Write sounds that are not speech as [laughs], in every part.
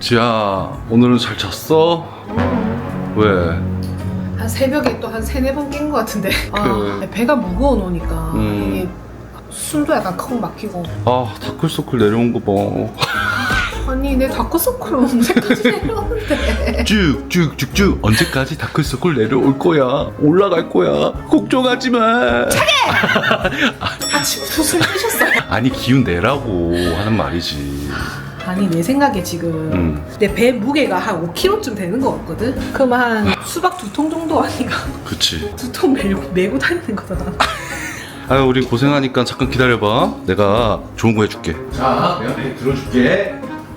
지아 오늘은 잘 잤어? 왜? 한 새벽에 또 한 세네 번 깬 것 같은데 아, 그- 배가 무거워 놓으니까 음. 이게 숨도 약간 컥 막히고 아 다크서클 내려온 거 봐. [laughs] 아니 내 다크서클 언제까지 [laughs] 내려오는데 쭉쭉쭉쭉 언제까지 다크서클 내려올 거야? 올라갈 거야? 걱정하지 마. [laughs] 아침부터 술 드셨어요? 아니 기운 내라고 하는 말이지. 아니 내 생각에 지금 음. 내 배 무게가 한 5kg쯤 되는 것 같거든? 그럼 한 수박 두 통 정도 아니가 그치. [laughs] 두 통 메고, 메고 다니는 거잖아 [laughs] 아유 우리 고생하니까 잠깐 기다려봐. 내가 좋은 거 해줄게. 자 내가 내 들어줄게.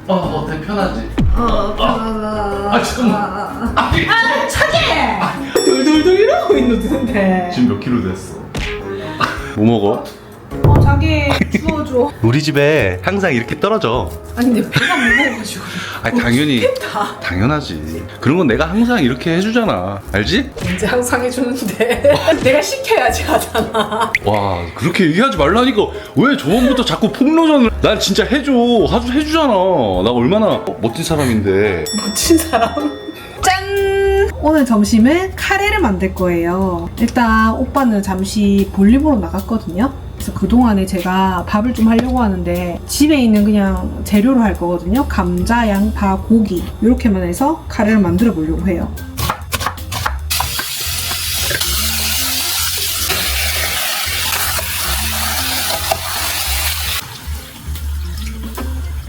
어 어때 편하지? 어 편하다 아, 잠깐만. 아, 아, 아 차게! 돌돌돌 이러고 있는데 지금 몇 킬로 됐어? 뭐 먹어? 어 자기 주워줘. 우리 집에 항상 이렇게 떨어져. 아니 내 배가 무거워가지고. 아니 당연히. 다. 당연하지. 그런 건 내가 항상 이렇게 해주잖아. 알지? 언제 항상 해주는데. [laughs] 내가 시켜야지 하잖아. 와 그렇게 얘기하지 말라니까. 왜 저번부터 자꾸 폭로전을. 난 진짜 해줘. 아주 해주잖아. 나 얼마나 멋진 사람인데. 멋진 사람? 짠! 오늘 점심은 카레를 만들 거예요. 일단 오빠는 잠시 보러 나갔거든요. 그래서 그동안에 제가 밥을 좀 하려고 하는데 집에 있는 그냥 재료로 할 거거든요. 감자, 양파, 고기 이렇게만 해서 카레를 만들어 보려고 해요.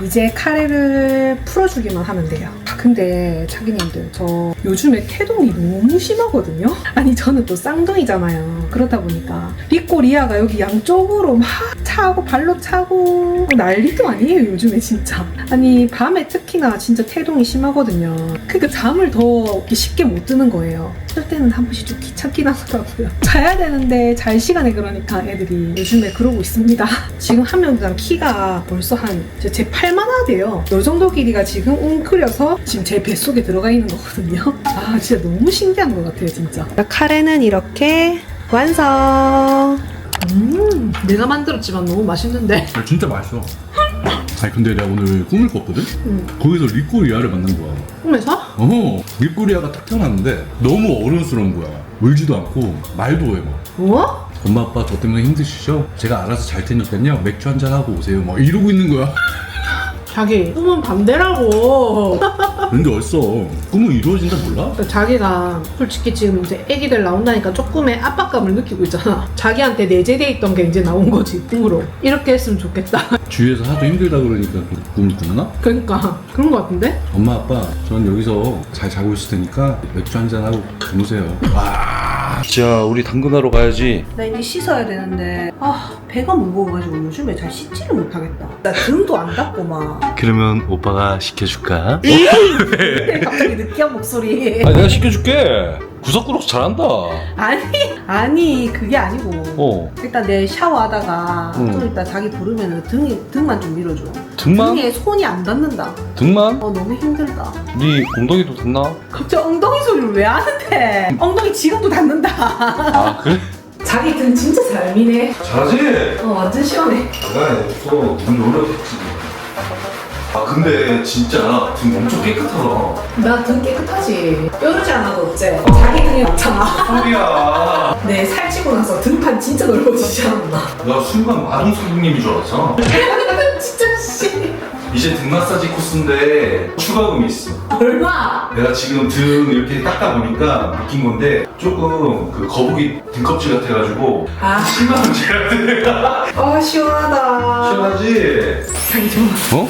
이제 카레를 풀어주기만 하면 돼요. 근데 자기님들 저 요즘에 태동이 너무 심하거든요. 아니 저는 또 쌍둥이잖아요. 그러다 보니까 리꼬리아가 여기 양쪽으로 막 차고 발로 차고 난리도 아니에요 요즘에 진짜. 아니 밤에 특히나 진짜 태동이 심하거든요. 그러니까 잠을 더 쉽게 못 드는 거예요. 할 때는 한 번씩 좀 귀찮긴 하더라고요. [laughs] 자야 되는데 잘 시간에 그러니까 애들이 요즘에 그러고 있습니다. [laughs] 지금 한 명당 키가 벌써 한 제 팔만 하대요. 요 정도 길이가 지금 웅크려서 지금 제 뱃속에 들어가 있는 거거든요. 아 진짜 너무 신기한 것 같아요 진짜. 카레는 이렇게 완성. 음 내가 만들었지만 너무 맛있는데. 아, 진짜 맛있어. 아니 근데 내가 오늘 꿈을 꿨거든? 음. 거기서 리꼬리아를 만난 거야. 꿈에서? 어, 리꼬리아가 딱 태어났는데 너무 어른스러운 거야. 울지도 않고 말도 해 막. 뭐? 엄마 아빠 저 때문에 힘드시죠? 제가 알아서 잘 테니까요 맥주 한잔 하고 오세요. 막 이러고 있는 거야. 자기 꿈은 반대라고. [laughs] 근데 어딨어? 꿈은 이루어진다 몰라? 그러니까 자기가 솔직히 지금 이제 애기들 나온다니까 조금의 압박감을 느끼고 있잖아. 자기한테 내재돼 있던 게 이제 나온 거지 꿈으로. 이렇게 했으면 좋겠다. [laughs] 주위에서 하도 힘들다 그러니까 꿈을 꾸나? 그러니까 그런 거 같은데? 엄마 아빠 전 여기서 잘 자고 있을 테니까 맥주 한잔 하고 주무세요. 자 우리 당근하러 가야지 나 이제 씻어야 되는데 아 배가 무거워가지고 요즘에 잘 씻지를 못하겠다. 나 등도 안 닦고 막. 그러면 오빠가 시켜줄까? [laughs] 갑자기 느끼한 목소리. 아니 내가 시켜줄게 구석구석 잘한다 아니 아니 그게 아니고. 어 일단 내 샤워하다가 응. 좀 이따 자기 부르면 등이 등만 좀 밀어줘. 등만? 등에 손이 안 닿는다. 등만? 어 너무 힘들다. 네 엉덩이도 닿나? 갑자기 엉덩이 소리를 왜 하는데? 엉덩이 지금도 닿는다. 아 그래? 자기 등 진짜 잘 미네. 잘하지? 어 완전 시원해. 장난이 없어 문 노력했지 아 근데 진짜 등 엄청 깨끗하다 나 등 깨끗하지. 뾰루지 하나도 없지. 자기 등이 많잖아. 소리야 내 [laughs] 살찌고 나서 등판 진짜 넓어지지 않았나? 나 순간 마동 선생님인 줄 알았어 진짜 씨. 이제 등 마사지 코스인데 추가금이 있어 얼마? 내가 지금 등 이렇게 닦다 보니까 느낀 건데 조금 그 거북이 등껍질 같아가지고 아, 10만 원 줘야 돼어 시원하다. 시원하지? 자기 좋아. 어?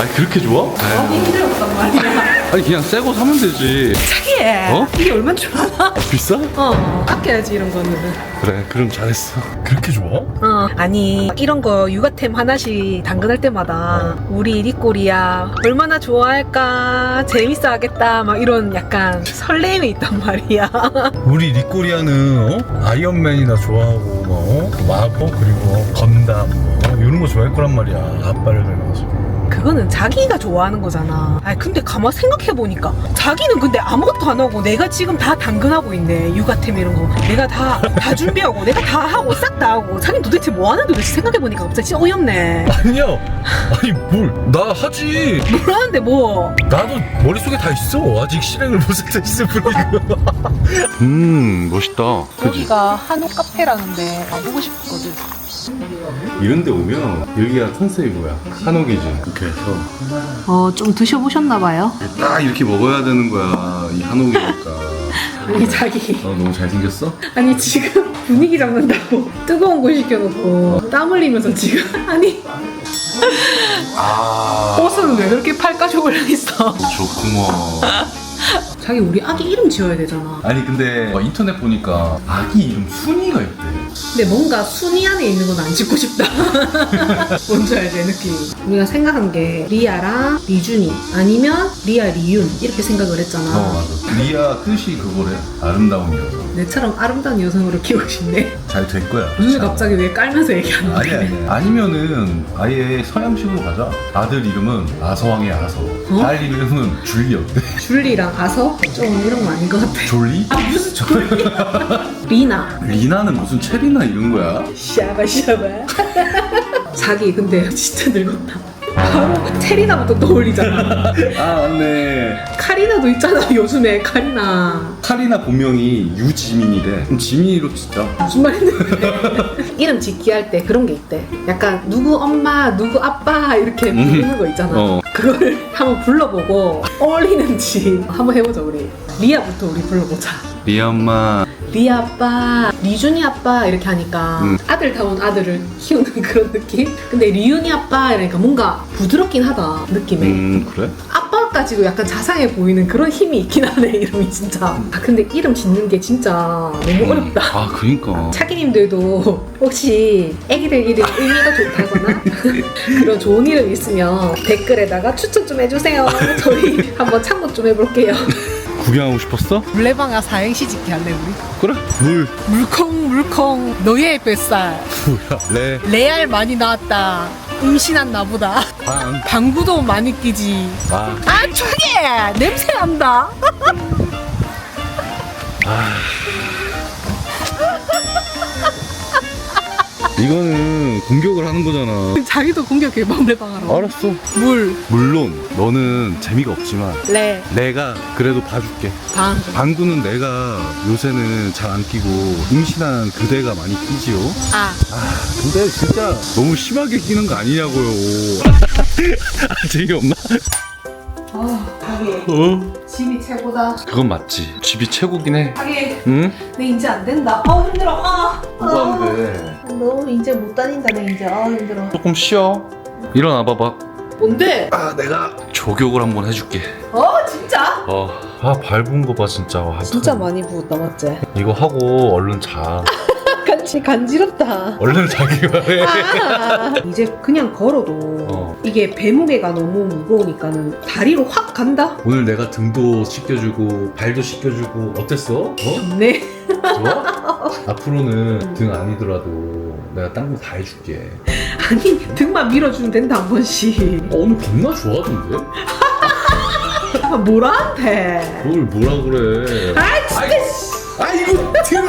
아니 그렇게 좋아? 너무 힘들었단 말이야. 아니 그냥 새거 사면 되지 자기. 어? 이게 얼마나 좋아? 아, 비싸? 어 아껴야지 이런 거는. 그래 그럼 잘했어 그렇게 좋아? 어 아니 이런 거 육아템 하나씩 당근할 때마다 우리 리꼬리야 얼마나 좋아할까 재밌어 하겠다 막 이런 약간 설레임이 있단 말이야. 우리 리꼬리아는 어? 아이언맨이나 좋아하고 뭐 어? 마법 그리고 건담 뭐 이런 거 좋아할 거란 말이야 아빠를 닮아가지고 그거는 자기가 좋아하는 거잖아. 아 근데 가만 생각해 보니까 자기는 근데 아무것도 안 하고 내가 지금 다 당근하고 있네. 육아템 이런 거. 내가 다 다 준비하고 내가 다 하고 싹 다 하고 자기는 도대체 뭐 하는데 도대체 생각해 보니까 갑자기 진짜 어이없네. 아니야 아니 뭘 나 하지 뭘 하는데 뭐? 나도 머릿속에 다 있어 아직 실행을 못해서 있을 뿐이고 음 멋있다 그지? 여기가 한옥 카페라는데 가보고 싶거든. 이런 데 오면 여기가 컨셉이 뭐야 한옥이지 이렇게 해서 어 좀 드셔보셨나 봐요. 딱 이렇게 먹어야 되는 거야 이 한옥이니까 [laughs] 아니 자기. 어 너무 잘생겼어? 아니 지금 분위기 잡는다고 뜨거운 거 시켜놓고 땀 흘리면서 지금 아니 아 옷은 왜 그렇게 팔가죽을 했어? 좋구먼 자기 우리 아기 이름 지어야 되잖아. 아니 근데 어, 인터넷 보니까 아기 이름 순이가 있대 근데 뭔가 순위 안에 있는 건안 짓고 싶다. [laughs] 뭔지 알지 느낌. 우리가 생각한 게 리아랑 리준이 아니면 리아 리윤 이렇게 생각을 했잖아. 어 맞아 리아 뜻이 그거래 아름다운 여성 내처럼 아름다운 여성으로 키우고 싶네. 잘 될 거야 [laughs] 무슨 갑자기 왜 깔면서 얘기하는 아니 거야? 아니 아니면은 아예 서양식으로 가자 아들 이름은 아서왕의 아서 어? 딸 이름은 줄리 어때? [laughs] 줄리랑 아서 좀 이런 거 아닌 것 같아. 졸리? 아 무슨 줄리? [laughs] 리나. 리나는 무슨 체리나 이런 거야? 샤바 샤바. 자기 근데 진짜 늙었다. 바로 체리나부터 떠올리잖아. [laughs] 아 맞네 카리나도 있잖아 요즘에 카리나. 카리나 본명이 유지민이래 그럼 지민이로 진짜 무슨 말인데? [laughs] 이름 짓기 할 때 그런 게 있대. 약간 누구 엄마, 누구 아빠 이렇게 부르는 거 있잖아. 어. 그거를 [laughs] 한번 불러보고 어울리는지 한번 해보자 우리. 리아부터 우리 불러보자. 리아 엄마 리아 아빠, 리준이 아빠 이렇게 하니까 음. 아들다운 아들을 키우는 [laughs] 그런 느낌? 근데 리윤이 아빠 이러니까 뭔가 부드럽긴 하다 느낌에. 음 그래? 아빠까지도 약간 자상해 보이는 그런 힘이 있긴 하네 [laughs] 이름이 진짜. 아 근데 이름 짓는 게 진짜 너무 어렵다. 아 그니까. [laughs] 차기님들도 혹시 애기들 이름 의미가 좋다거나 그런 좋은 이름 있으면 댓글에다가 추천 좀 해주세요. 저희 한번 참고 좀 해볼게요 구경하고 싶었어? 물레방아 사행시 짓기 할래 우리? 그래? 물. 물컹 물컹. 너의 뱃살. 뭐야 레 레알 많이 나왔다. 임신한 나보다. 방. 방구도 많이 끼지. 아. 아 조용히 냄새 난다 이거는 공격을 하는 거잖아. 자기도 공격해 물레방아로. 알았어. 물, 물론 너는 재미가 없지만 레, 내가 그래도 봐줄게. 방. 방구는 내가 요새는 잘 안 끼고 임신한 그대가 많이 끼지요. 아, 아 근데 진짜 너무 심하게 끼는 거 아니냐고요. [laughs] 아, 재미없나? 아 자기. 어? 집이 최고다. 그건 맞지. 집이 최고긴 해. 자기. 응? 내 이제 안 된다. 아 힘들어. 아, 뭐가 안 돼? 너 이제 못 다닌다 내 이제. 아 힘들어. 조금 쉬어. 일어나 봐봐. 뭔데? 아 내가 조격을 한번 해줄게. 어 진짜? 어아 밟은 거 봐 진짜. 와, 진짜 많이 부었다 맞지? 이거 하고 얼른 자 간지 간지럽다 얼른 자기가 해 아, 이제 그냥 걸어도 어. 이게 배무게가 너무 무거우니까는 다리로 확 간다? 오늘 내가 등도 씻겨주고 발도 씻겨주고 어땠어? 어? 좋네 좋아? [laughs] 앞으로는 등 아니더라도 내가 딴 거 다 해줄게 아니 등만 밀어주면 된다 한 번씩 어, 오늘 겁나 좋아하던데? 아, 뭐라한테 뭘 뭐라 그래 아 진짜 아이고 등!